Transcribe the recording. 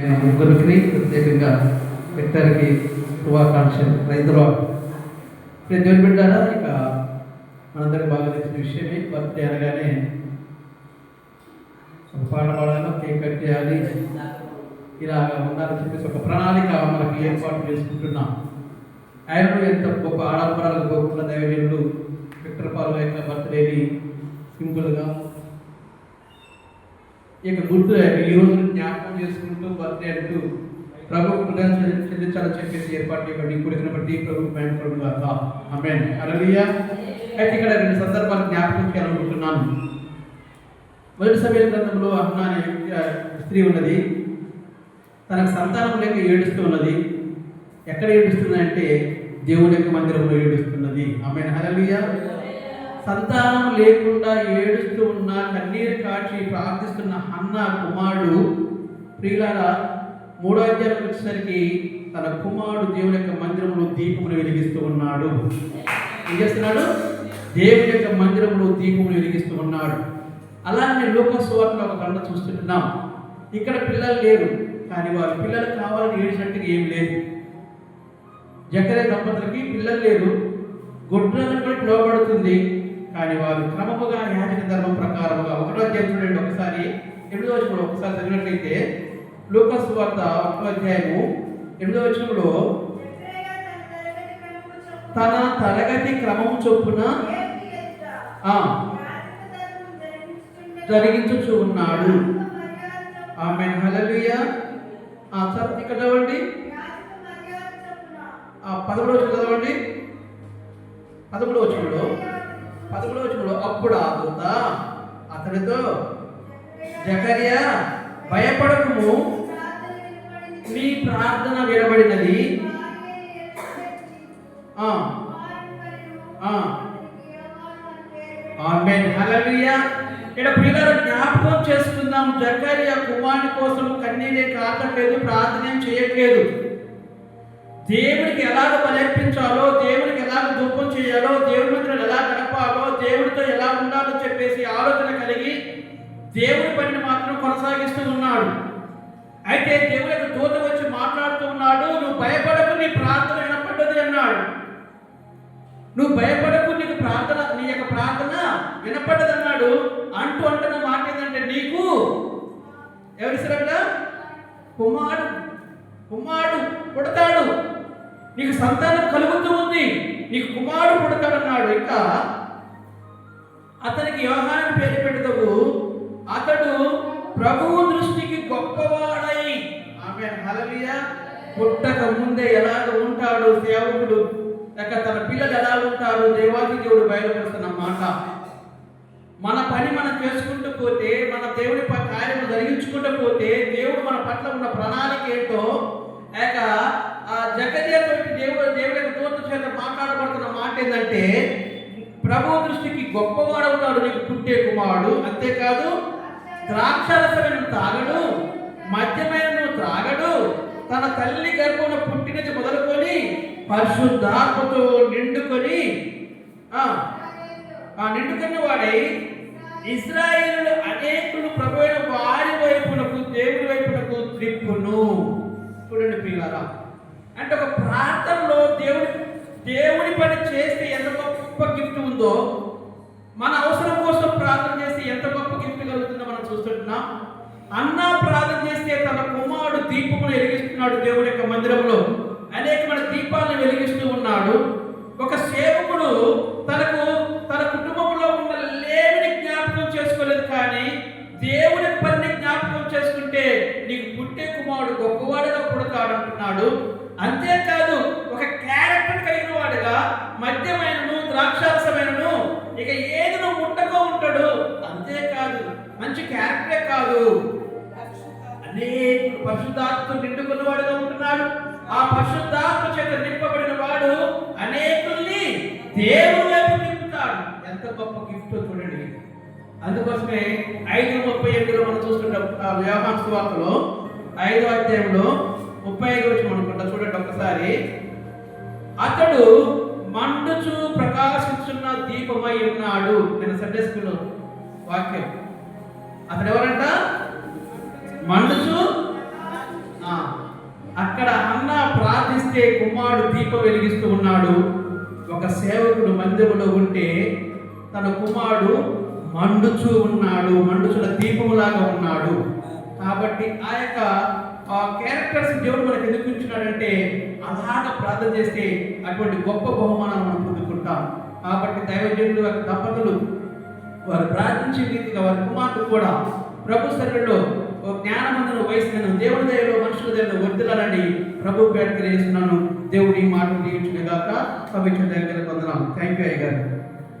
నేను ముగ్గురికి ప్రత్యేకంగా విక్టర్కి శుభాకాంక్షలు. రైతులు నేను దేవుని ఇక మనందరికి బాగా తెలిసిన విషయమే. బర్త్డే అనగానే ఒక పాట పాడాలి? కేక్ కట్ చేయాలి. ఇలా ఉండాలని చెప్పేసి ఒక ప్రణాళిక మనకి ఏర్పాటు చేసుకుంటున్నాం. ఆయన ఎంత గొప్ప ఆడంబరాలు గొప్ప దైవజనులు విక్టర్ పాల్ యొక్క బర్త్డేని సింపుల్గా ఇక గుర్తు ఈ రోజు జ్ఞాపకం చేసుకుంటూ బర్త్డే అంటూ ప్రభు కృతజ్ఞతలు చెల్లించాలని చెప్పేసి ఏర్పాటు చేయబడి కొడుకున బట్టి ప్రభు మైన ప్రభు గాక అయితే ఇక్కడ రెండు సందర్భాలు జ్ఞాపకం చేయాలనుకుంటున్నాను. మొదటి సమయ గ్రంథంలో అన్న అనే స్త్రీ ఉన్నది. తనకు సంతానం లేక ఏడుస్తూ ఉన్నది. ఎక్కడ ఏడుస్తుందంటే దేవుడి దేవుని యొక్క మందిరంలో ఏడుస్తున్నది. ఆమె హల్లెలూయా సంతానం లేకుండా ఏడుస్తూ ఉన్న కన్నీరు కాచి ప్రార్థిస్తున్న అన్న కుమారుడు ప్రియులారా మూడో అధ్యాయం వచ్చేసరికి తన కుమారుడు దేవుని యొక్క మందిరంలో దీపములు వెలిగిస్తూ ఉన్నాడు. ఏం చేస్తున్నాడు? దేవుని యొక్క మందిరంలో దీపములు వెలిగిస్తూ ఉన్నాడు. అలానే లోకస్వార్తలో ఒక కండ చూస్తుంటున్నాం ఇక్కడ పిల్లలు లేరు కానీ వారు పిల్లలు కావాలని ఏడిచినట్టుగా ఏం లేదు. జకరే దంపతులకి పిల్లలు లేరు గొడ్రాలను కూడా పిలువబడుతుంది కానీ వారు క్రమముగా యాజక ధర్మం ప్రకారముగా ఒకటో అధ్యాయం చూడండి ఒకసారి ఎనిమిదో కూడా ఒకసారి చదివినట్లయితే లూకస్ వార్త అధ్యాయము ఎనిమిదో వచనంలో తన తరగతి క్రమము చొప్పున ఆ, జరిగించుచు ఉన్నాడు. ఆమె హలలుయ ఇక్కడ చదవండి. ఆ పదమూడు వచ్చిన చదవండి. పదమూడు వచ్చినలో పదమూడు వచ్చినలో అప్పుడు ఆ దూత అతడితో జకర్యా భయపడకము. మీ ప్రార్థన వినబడినది. ఆ, ఆ. ఇక్కడ పిల్లలు జ్ఞాపకం చేసుకుందాం. జకరియా కుమారుని కోసం కన్నీరే కాకట్లేదు ప్రార్థన చేయట్లేదు. దేవునికి ఎలాగ బలర్పించాలో దేవునికి ఎలాగ ధూపం చేయాలో దేవుని మంత్రులు ఎలా గడపాలో దేవుడితో ఎలా ఉండాలో చెప్పేసి ఆలోచన కలిగి దేవుడి పనిని మాత్రం కొనసాగి అయితే దేవుడు దూత వచ్చి మాట్లాడుతూ ఉన్నాడు నువ్వు భయపడకు నీ ప్రార్థన వినపడ్డది అన్నాడు. నువ్వు భయపడకు నీకు ప్రార్థన నీ యొక్క ప్రార్థన వినపడ్డదన్నాడు అంటూ అంటున్న మాట ఏంటంటే నీకు ఎవరిసరంట కుమారుడు కుమారుడు పుడతాడు. నీకు సంతానం కలుగుతూ ఉంది నీకు కుమారుడు పుడతాడన్నాడు ఇంకా అతనికి వ్యవహారం పేరు పెడతావు అతడు ప్రభువు దృష్టికి గొప్పవాడ పుట్టక ముందే ఎలాగ ఉంటాడో సేవకుడు లేక తన పిల్లలు ఎలా ఉంటారు దేవాది దేవుడు బయలుపరుస్తున్న మాట. మన పని మనం చేసుకుంటూ పోతే మన దేవుడి కార్యము జరిగించుకుంటూ పోతే దేవుడు మన పట్ల ఉన్న ప్రణాళిక ఏంటో లేక ఆ జగదేవుడి దేవుడు దేవుడి యొక్క దూత చేత మాట్లాడబడుతున్న మాట ఏంటంటే ప్రభు దృష్టికి గొప్పవాడవుతాడు నీకు పుట్టే కుమారుడు అంతేకాదు ద్రాక్షరసమైన తాగడు మద్యమైన త్రాగడు తన తల్లి గర్భమున పుట్టినది మొదలుకొని పరిశుద్ధాత్మతో నిండుకొని ఆ నిండుకున్న వాడై ఇస్రాయేలు అనేకులు ప్రభువైన వారి వైపునకు దేవుడి వైపునకు త్రిప్పును. చూడండి పిల్లరా అంటే ఒక ప్రార్థనలో దేవుడి దేవుడి పని చేస్తే ఎంత గొప్ప గిఫ్ట్ ఉందో మన అవసరం కోసం ప్రార్థన చేస్తే ఎంత గొప్ప గిఫ్ట్ కలుగుతుందో మనం చూస్తుంటున్నాం. అన్న ప్రార్థన చేస్తే తన కుమారుడు దీపమును వెలిగిస్తున్నాడు దేవుని యొక్క మందిరంలో అనేకమైన దీపాలను వెలిగిస్తూ ఉన్నాడు. ఒక సేవకుడు తనకు తన కుటుంబంలో ఉన్న లేమిని జ్ఞాపకం చేసుకోలేదు కానీ దేవుని పనిని జ్ఞాపకం చేసుకుంటే నీకు పుట్టే కుమారుడు గొప్పవాడుగా పుడతాడు అంటున్నాడు అంతేకాదు ఒక క్యారెక్టర్ కలిగిన వాడుగా మద్యమైనను ద్రాక్షాసమైనను ఇక ఏది నువ్వు ముట్టగా ఉంటాడు. అంతేకాదు మంచి క్యారెక్టరే కాదు. అనేక పరిశుద్ధాత్మతో నిండుకున్న వాడుగా ఉంటున్నాడు. ఆ పరిశుద్ధాత్మ చేత నింపబడిన వాడు అనేకుల్ని దేవుని వైపు నింపుతాడు ఎంత గొప్ప గిఫ్ట్ చూడండి. అందుకోసమే ఐదు ముప్పై ఎనిమిదిలో మనం చూస్తుంటాం. ఆ వ్యవహార సువార్తలో ఐదో అధ్యాయంలో ముప్పై ఐదు వచ్చి అనుకుంటా చూడండి ఒకసారి. అతడు మండుచు ప్రకాశించున్న దీపమై ఉన్నాడు. నేను సండే స్కూల్లో వాక్యం. అతడు ఎవరంట? మండుచు. ప్రార్థిస్తే కుమారుడు దీపం వెలిగిస్తూ ఉన్నాడు. ఒక సేవకుడు మందిరంలో ఉంటే తన కుమారుడు మండుచూ ఉన్నాడు మండుచుల దీపములాగా ఉన్నాడు. కాబట్టి ఆ యొక్క ఆ క్యారెక్టర్స్ దేవుడు మనకు ఎందుకు ఇచ్చినాడంటే అలాగ ప్రార్థన చేస్తే అటువంటి గొప్ప బహుమానాలు మనం పొందుకుంటాం. కాబట్టి దైవజనులు దంపతులు వారు ప్రార్థించే రీతిగా వారి కుమార్తె కూడా ప్రభు సర్వెల్లో జ్ఞానమందును దేవుడి దయలో మనుషుల దయలో వర్దిలాలని ప్రభు పేరు తెలియజేస్తున్నాను దేవుడి మాట దీవించిన గాక కవించిన దగ్గర పొందనాం థ్యాంక్ యూ అయ్యగారు.